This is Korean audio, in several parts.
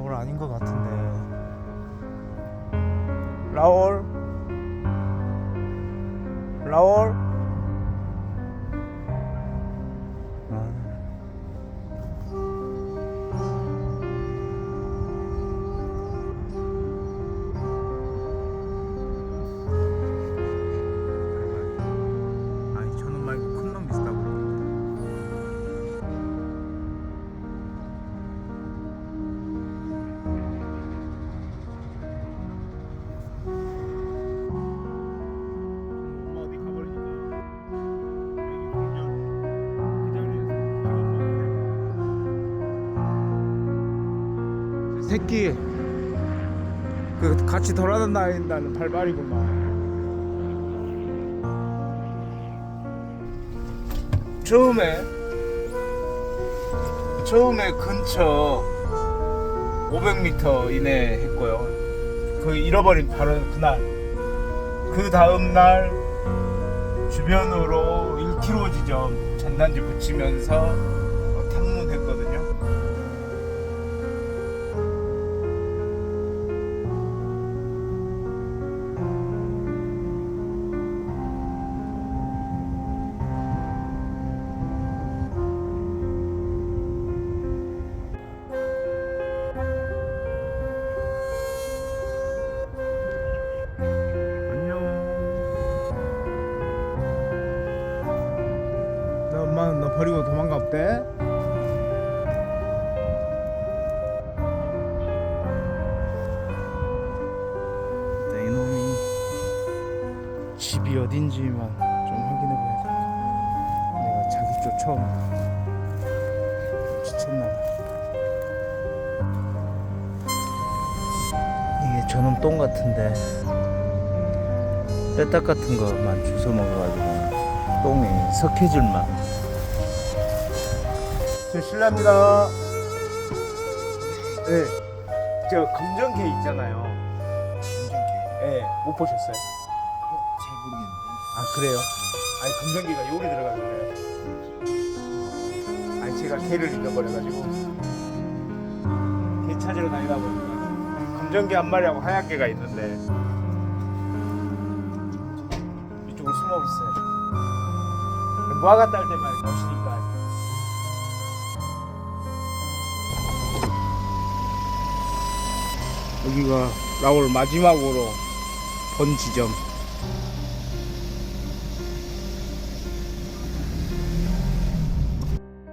라울 아닌 것 같은데. 라울 라울 새끼. 그 같이 돌아다닌다는 발발이구만. 처음에 처음에 근처 500m 이내 했고요. 그 잃어버린 바로 그날. 그 다음 날 주변으로 1km 지점 전단지 붙이면서 너 엄마는 너 버리고 도망가 없대? 네, 이놈이 집이 어딘지만 좀 확인해 봐야 돼. 내가 자기 쪽 처음 지쳤나봐. 이게 저놈 똥 같은데 빼딱 같은 거만 주워 먹어가지고 똥이 석회질 맛. 저 실례합니다. 네, 저 검정개 있잖아요. 검정개 예, 못 보셨어요? 잘 모르겠는데 아 그래요? 아니 검정개가 요리 들어가길래. 아니 제가 개를 잃어버려가지고 개 찾으러 다니다 보니까 검정개 한 마리하고 하얀 개가 있는데 이쪽으로 숨어있어요. 무화과 딸 때만 오시니까. 여기가 라올 마지막으로 본 지점.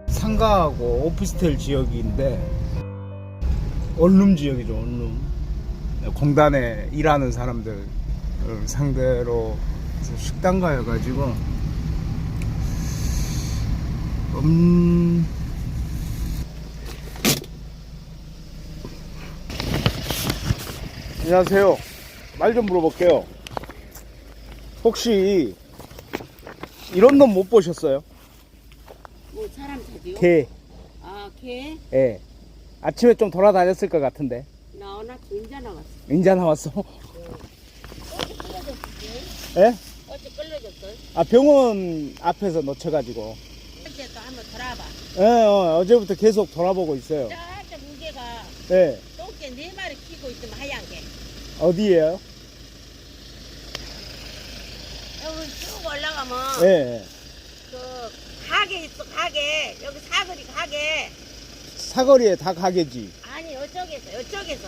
상가하고 오피스텔 지역인데 원룸 지역이죠 원룸 공단에 일하는 사람들 상대로 식당 가여가지고 음 안녕하세요 말 좀 물어볼게요 혹시 이런 놈 못 보셨어요? 뭐 사람 찾지요? 개 아, 걔 예. 아침에 좀 돌아다녔을 것 같은데. 나오나 인자 나왔어. 인자 나왔어. 예? 어째 끌려졌어? 아, 병원 앞에서 놓쳐가지고. 어째 또 한번 돌아봐. 예, 어, 어제부터 계속 돌아보고 있어요. 저쪽 무게가 예. 똥개 네 마리 키고 있으면 하얀 게. 어디에요? 여기 쭉 올라가면 예. 그 가게 있어 가게 여기 사거리 가게 사거리에 다 가게지. 아니 이쪽에서 이쪽에서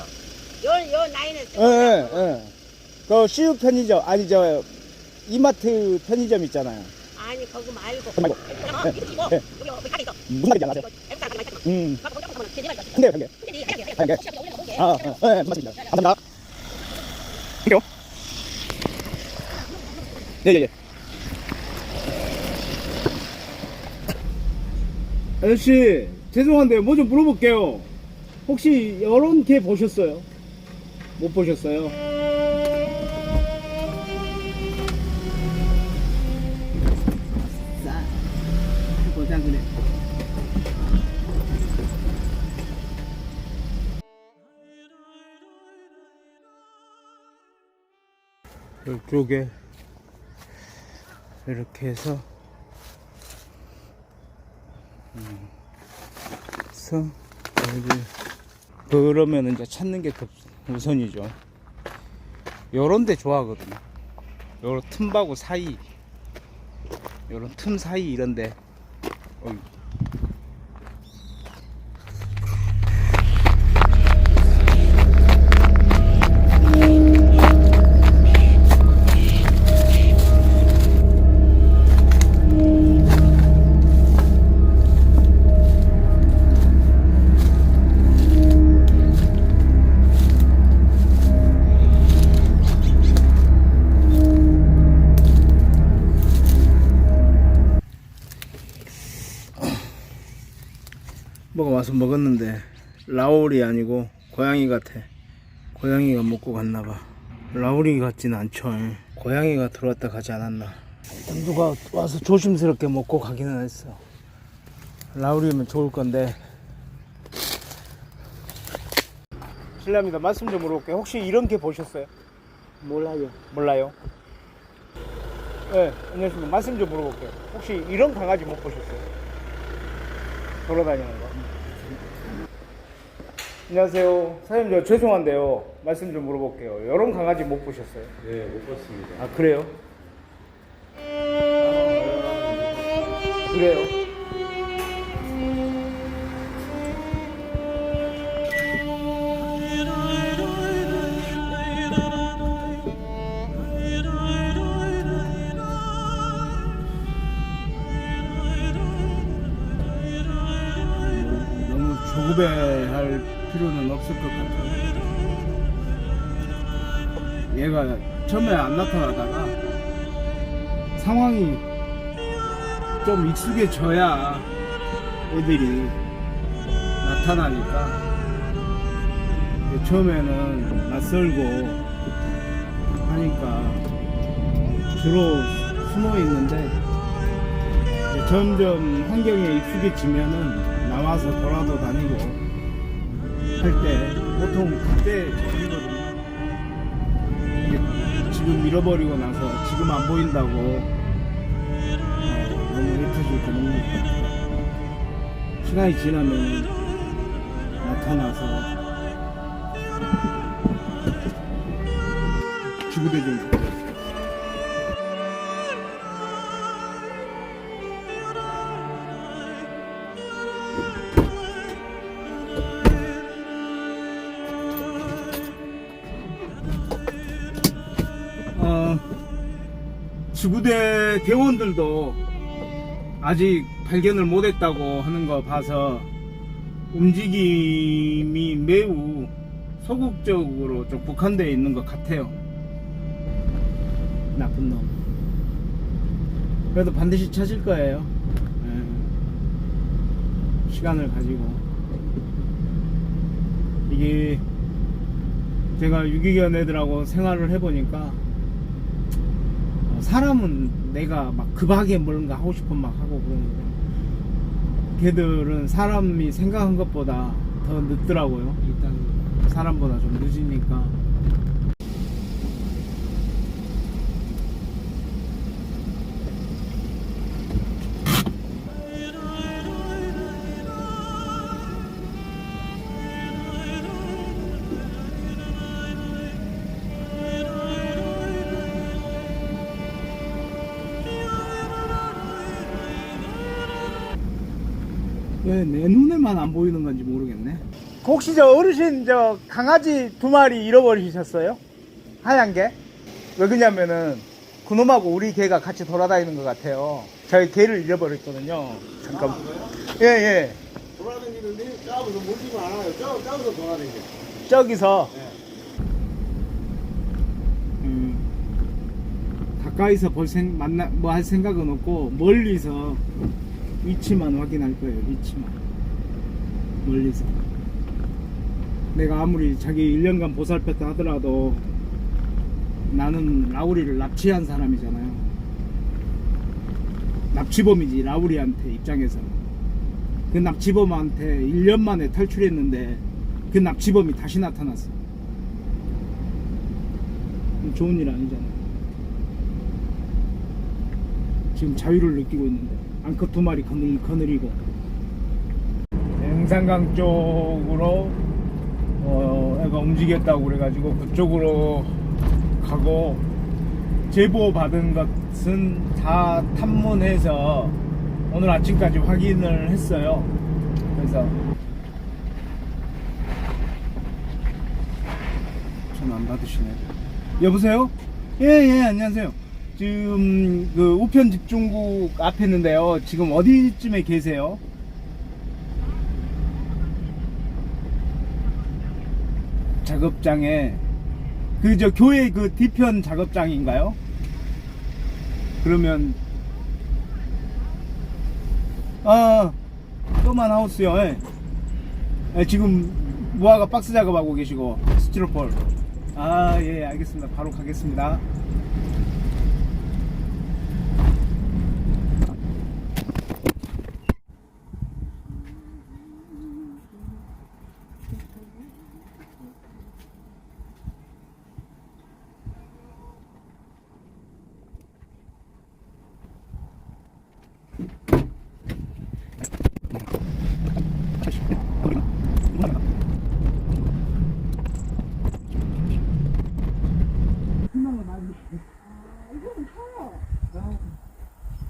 요 요 라인에서 쭉 예, 올라가면 예, 예. 그 CU 편의점, 아니, 저, 이마트 편의점 있잖아요. 아니 거기 말고. 어, 예. 있어 무슨 말인지 있어 음. 근데. 근데 아, 아, 예, 맞습니다. 감사합니다. 할게요. 예, 예, 예. 아저씨, 죄송한데 뭐 좀 물어볼게요. 혹시 이런 개 보셨어요? 못 보셨어요? 이쪽에 이렇게 해서 음, 서 여기 그러면 이제 찾는 게더 우선이죠. 요런 데 좋아하거든요. 요런 틈바구 사이, 요런 틈 사이 이런데. 어이. 아니고 고양이 같아. 고양이가 먹고 갔나 봐. 라울이 같진 않죠. 고양이가 들어왔다 가지 않았나. 누가 와서 조심스럽게 먹고 가기는 했어. 라울이면 좋을 건데. 실례합니다. 말씀 좀 물어볼게요. 혹시 이런 개 보셨어요? 몰라요. 몰라요. 네, 안녕하십니까. 말씀 좀 물어볼게요. 혹시 이런 강아지 못 보셨어요? 돌아다니는 거. 안녕하세요. 사장님, 저 죄송한데요. 말씀 좀 물어볼게요. 이런 강아지 못 보셨어요? 네, 못 봤습니다. 아, 그래요? 그래요? 나타나다가 상황이 좀 익숙해져야 애들이 나타나니까 처음에는 낯설고 하니까 주로 숨어 있는데 점점 환경에 익숙해지면은 나와서 돌아도 다니고 할 때 보통 그때 지금 잃어버리고 나서 지금 안 보인다고 어, 너무 것 같아요. 시간이 지나면 나타나서 지구대 좀 대원들도 아직 발견을 못했다고 하는 거 봐서 움직임이 매우 소극적으로 좀 국한되어 있는 것 같아요. 나쁜 놈. 그래도 반드시 찾을 거예요. 예. 시간을 가지고. 이게 제가 유기견 애들하고 생활을 해보니까 어, 사람은 내가 막 급하게 뭔가 하고 싶은 막 하고 그러는데 걔들은 사람이 생각한 것보다 더 늦더라고요. 일단 사람보다 좀 늦으니까 왜 내 눈에만 안 보이는 건지 모르겠네. 혹시 저 어르신 저 강아지 두 마리 잃어버리셨어요? 하얀 개? 왜 그러냐면은 그놈하고 우리 개가 같이 돌아다니는 것 같아요. 저희 개를 잃어버렸거든요. 잠깐. 예, 예. 돌아다니는데 짜고서 몰지도 않아요. 짜, 짜고서 돌아다니죠. 저기서. 네. 음, 가까이서 볼 생, 만나, 뭐 할 생각은 없고, 멀리서 위치만 확인할 거예요, 위치만. 멀리서. 내가 아무리 자기 1년간 보살폈다 하더라도 나는 라우리를 납치한 사람이잖아요. 납치범이지, 라우리한테 입장에서는. 그 납치범한테 1년 만에 탈출했는데 그 납치범이 다시 나타났어. 좋은 일 아니잖아요. 지금 자유를 느끼고 있는데 앙컷 두 마리 거늘, 거느리고 영산강 쪽으로 어, 애가 움직였다고 그래가지고 그쪽으로 가고 제보 받은 것은 다 탐문해서 오늘 아침까지 확인을 했어요. 그래서 전화 안 받으시네. 여보세요? 예, 예, 안녕하세요. 지금 그 우편 집중국 앞에 있는데요. 지금 어디쯤에 계세요? 작업장에 그 저 교회 그 뒤편 작업장인가요? 그러면 아 또만 하우스요. 예. 예, 지금 무화과 박스 작업하고 계시고 스티로폴. 아 예 알겠습니다. 바로 가겠습니다.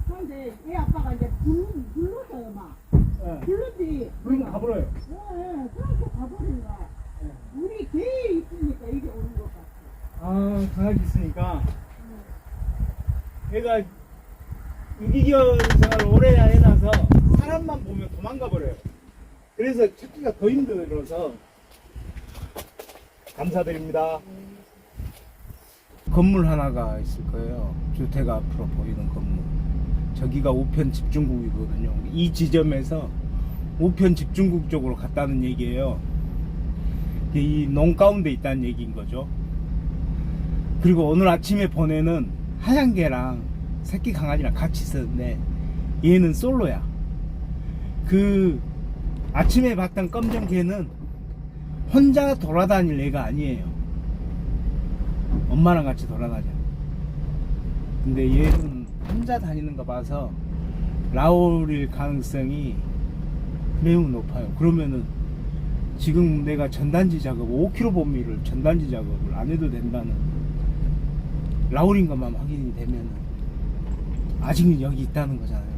근데 애 아빠가 이제 불, 불렀어요 막 예. 불렀지 그럼 가버려요. 예, 그렇게 가버린 거야 우리 제일 이쁘니까 이게 오는 것 같아 아 강아지 있으니까 얘가 유기견 생활을 오래 해놔서 사람만 보면 도망가 버려요. 그래서 찾기가 더 힘들어서 감사드립니다. 건물 하나가 있을 거예요. 주택 앞으로 보이는 건물. 저기가 우편 집중국이거든요. 이 지점에서 우편 집중국 쪽으로 갔다는 얘기예요. 이 농 가운데 있다는 얘기인 거죠. 그리고 오늘 아침에 보내는 하얀 개랑 새끼 강아지랑 같이 있었는데 얘는 솔로야. 그 아침에 봤던 검정 개는 혼자 돌아다닐 애가 아니에요. 엄마랑 같이 돌아다녀. 근데 얘는 혼자 다니는 거 봐서 라울일 가능성이 매우 높아요. 그러면은 지금 내가 전단지 작업 5km 범위를 전단지 작업을 안 해도 된다는 라울인 것만 확인이 되면은 아직은 여기 있다는 거잖아요.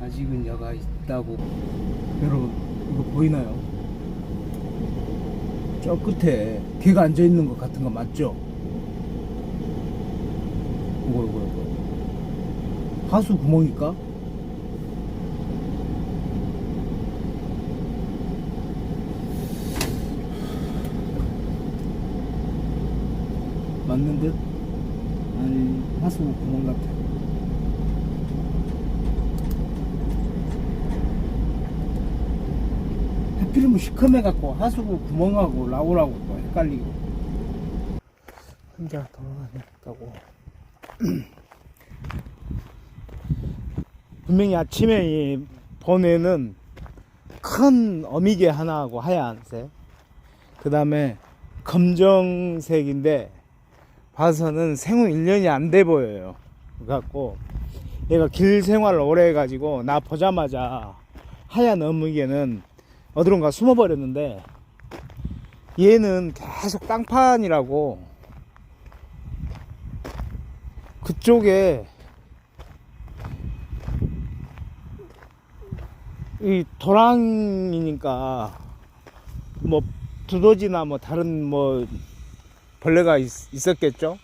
아직은 여가 있다고 여러분 이거 보이나요? 저 끝에 개가 앉아 있는 것 같은 거 맞죠? 이거 이거 이거 하수 구멍일까? 맞는 듯? 아니 하수 구멍 같아. 하필이면 시커매갖고 하수 구멍하고 라오라고 또 헷갈리고. 혼자 돌아다녔다고. 분명히 아침에 이 번에는 큰 어미개 하나하고 하얀색. 그 다음에 검정색인데 봐서는 생후 1년이 안 돼 보여요. 그래갖고 얘가 길 생활을 오래 해가지고 나 보자마자 하얀 어묵이는 어디론가 숨어버렸는데 얘는 계속 땅판이라고 그쪽에 이 도랑이니까 뭐 두더지나 뭐 다른 뭐 벌레가 있, 었겠죠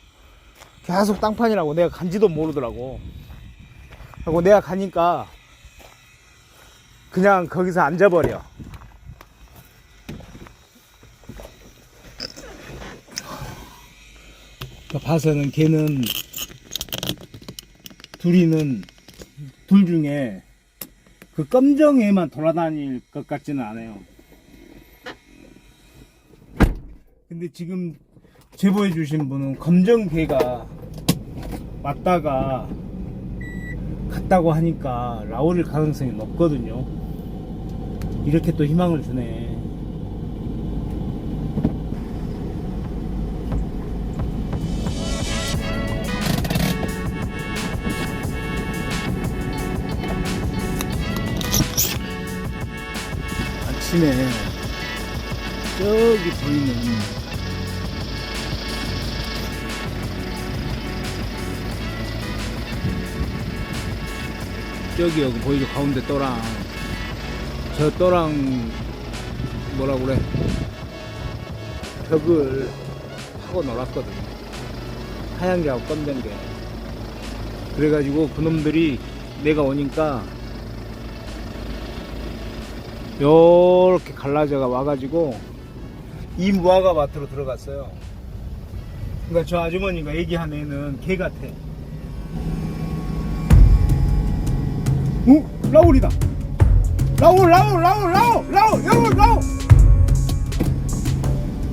계속 땅판이라고 내가 간지도 모르더라고. 하고 내가 가니까 그냥 거기서 앉아버려. 봐서는 걔는 둘이는 둘 중에 그 검정 애만 돌아다닐 것 같지는 않아요. 근데 지금 제보해 주신 분은 검정 개가 왔다가 갔다고 하니까 라오릴 가능성이 높거든요. 이렇게 또 희망을 주네. 아침에 저기 보이는 저기 여기 보이죠? 가운데 또랑. 저 또랑 뭐라 그래? 벽을 하고 놀았거든요. 하얀 게하고 검정 게. 그래가지고 그놈들이 내가 오니까 요렇게 갈라져가 와가지고 이 무화과 밭으로 들어갔어요. 그러니까 저 아주머니가 얘기한 애는 개 같아. 오, 라울이다. 라울, 라울, 라울, 라울, 라울, 라울, 라울.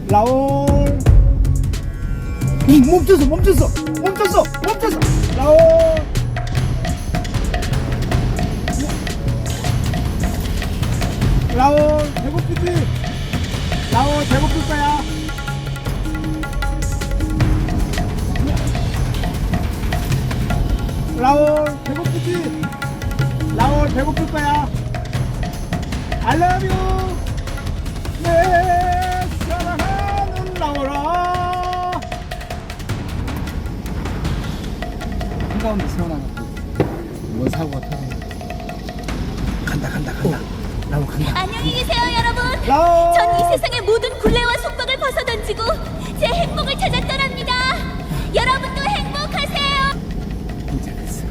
라울. 음, 멈췄어, 멈췄어, 멈췄어, 멈췄어. 라울. 라온 배고프지? 라온 배고플 거야. 라온 배고프지? 라온 배고플 거야. I love. 내 사랑하는 라오라. 한가운데 세워놔갖고 뭔 사고가 거야. 간다 간다 간다. 라온 간다. 안녕히 계세요, 여러분. 라온. 전이 세상의 모든 굴레와 속박을 벗어던지고 제 행복을 찾아 떠납니다. 여러분도 행복하세요. 이제 됐어.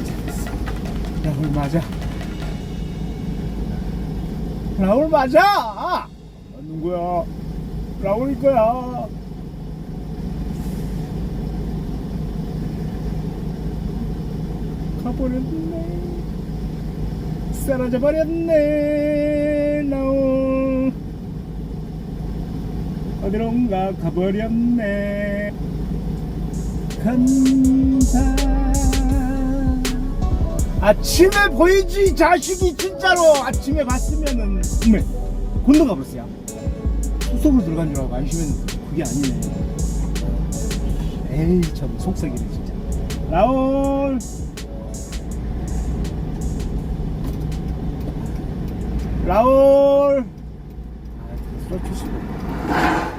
이제 됐어. 라울 맞아. 라울 맞아. 맞는 거야. 라울일 거야. 가버렸네. 사라져 버렸네. 라울. 어디론가 가버렸네. 간다. 아침에 보이지 이 자식이 진짜로 아침에 봤으면은 어메 건너가 버렸어요 수속으로 들어간 줄 알고 안심했는데 그게 아니네 에이 참 속썩이네 진짜 라올 라올 아수우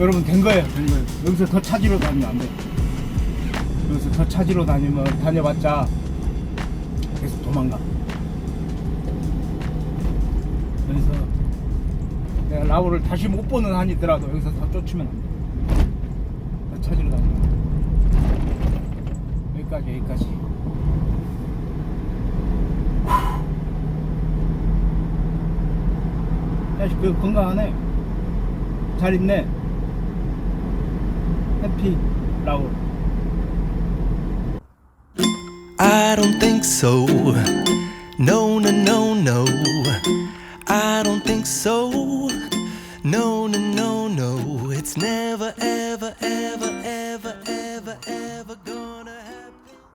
여러분, 된 거예요, 된 거예요. 여기서 더 찾으러 다니면 안 돼. 여기서 더 찾으러 다니면, 다녀봤자 계속 도망가. 여기서 내가 라울을 다시 못 보는 한이 있더라도 여기서 더 쫓으면 안 돼. 더 찾으러 다녀. 여기까지, 여기까지. 야식 그 건강하네. 잘 있네. 해피 라울. I don't think so. No, no, no, no. I don't think so. No, no, no, no. It's never.